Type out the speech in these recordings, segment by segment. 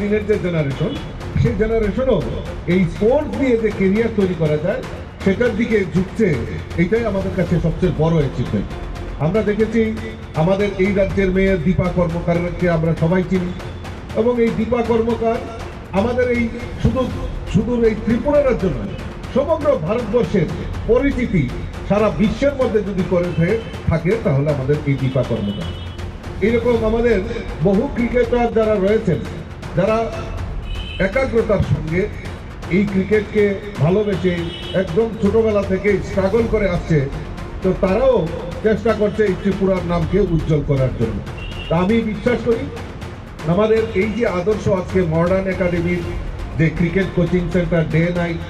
দিনের যে জেনারেশন সেই জেনারেশনও এই স্পোর্টস দিয়ে যে কেরিয়ার তৈরি করা যায়, সেটার দিকে ঝুঁকছে, এটাই আমাদের কাছে সবচেয়ে বড় অ্যাচিভমেন্ট আমরা দেখেছি আমাদের এই রাজ্যের মেয়ে দীপা কর্মকারকে আমরা সবাই চিনি, এবং এই দীপা কর্মকার আমাদের এই শুধু শুধু এই ত্রিপুরা রাজ্য নয়, সমগ্র ভারতবর্ষের পরিচিতি সারা বিশ্বের মধ্যে যদি করে থাকে, তাহলে আমাদের এই দীপা কর্মকার। এইরকম আমাদের বহু ক্রিকেটার যারা রয়েছেন যারা একাগ্রতার সঙ্গে এই ক্রিকেটকে ভালোবেসে একদম ছোটবেলা থেকে স্ট্রাগল করে আসছে, তো তারাও চেষ্টা করছে এই ত্রিপুরার নামকে উজ্জ্বল করার জন্য। তা আমি বিশ্বাস করি, আমাদের এই যে আদর্শ আজকে মডার্ন একাডেমির যে cricket coaching centre day night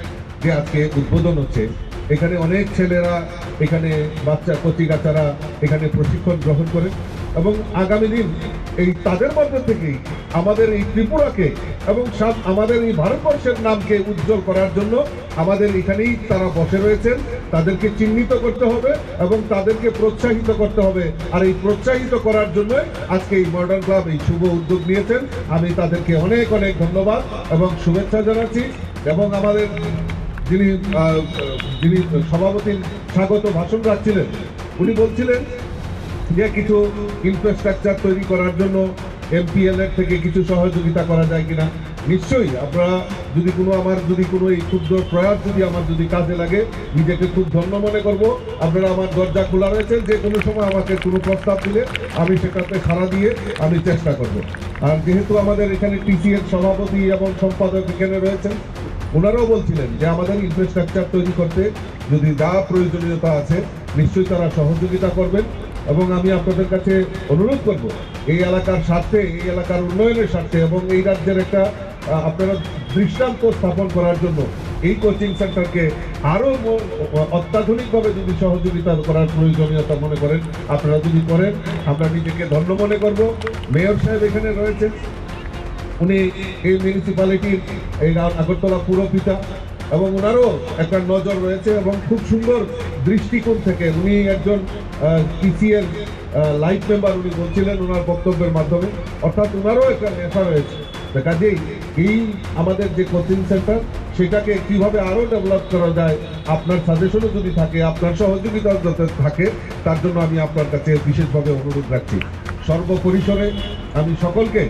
যে আজকে উদ্বোধন হচ্ছে এখানে অনেক ছেলেরা, এখানে বাচ্চা কচিকাচারা এখানে প্রশিক্ষণ গ্রহণ করেন এবং আগামী দিন এই তাদের মধ্যে থেকেই আমাদের এই ত্রিপুরাকে এবং সাত- আমাদের এই ভারতবর্ষের নামকে উজ্জ্বল করার জন্য আমাদের এখানেই তারা বসে রয়েছেন। তাদেরকে চিহ্নিত করতে হবে এবং তাদেরকে প্রোৎসাহিত করতে হবে। আর এই প্রোৎসাহিত করার জন্য আজকে এই মডার্ন ক্লাব এই শুভ উদ্যোগ নিয়েছেন। আমি তাদেরকে অনেক অনেক ধন্যবাদ এবং শুভেচ্ছা জানাচ্ছি এবং আমাদের যিনি যিনি সভাপতির স্বাগত ভাষণ রাখছিলেন, উনি বলছিলেন যে কিছু ইনফ্রাস্ট্রাকচার তৈরি করার জন্য এমপিএল এর থেকে কিছু সহযোগিতা করা যায় কিনা। নিশ্চয়ই আপনারা যদি কোনো আমার, যদি কোনো এই ক্ষুদ্র প্রয়াস যদি আমার যদি কাজে লাগে, নিজেকে খুব ধন্য মনে করব। আপনারা আমার দরজা খোলা রয়েছে, যে কোনো সময় আমাকে কোনো প্রস্তাব দিলে আমি সেটাতে সাড়া দিয়ে আমি চেষ্টা করব। আর যেহেতু আমাদের এখানে টিসিএর সভাপতি এবং সম্পাদক এখানে রয়েছেন ওনারাও বলছিলেন যে আমাদের ইনফ্রাস্ট্রাকচার তৈরি করতে যদি যা প্রয়োজনীয়তা আছে, নিশ্চয়ই তারা সহযোগিতা করবেন। এবং আমি আপনাদের কাছে অনুরোধ করব, এই এলাকার স্বার্থে, এই এলাকার উন্নয়নের স্বার্থে এবং এই রাজ্যের একটা আপনারা দৃষ্টান্ত স্থাপন করার জন্য এই কোচিং সেন্টারকে আরও অত্যাধুনিকভাবে যদি সহযোগিতা করার প্রয়োজনীয়তা মনে করেন, আপনারা যদি করেন, আমরা নিজেকে ধন্য মনে করব। মেয়র সাহেব এখানে রয়েছেন। উনি এই মিউনিসিপ্যালিটির এই আগরতলা পুরপিতা এবং ওনারও একটা নজর রয়েছে এবং খুব সুন্দর দৃষ্টিকোণ থেকে উনি একজন টিসিএর লাইফ মেম্বার উনি বলছিলেন ওনার বক্তব্যের মাধ্যমে। অর্থাৎ ওনারও একটা নেশা রয়েছে। কাজেই এই আমাদের যে কোচিং সেন্টার, সেটাকে কীভাবে আরও ডেভেলপ করা যায়, আপনার সাজেশনও যদি থাকে, আপনার সহযোগিতা যাতে থাকে, তার জন্য আমি আপনার কাছে বিশেষভাবে অনুরোধ রাখছি। সর্বপরিসরে আমি সকলকে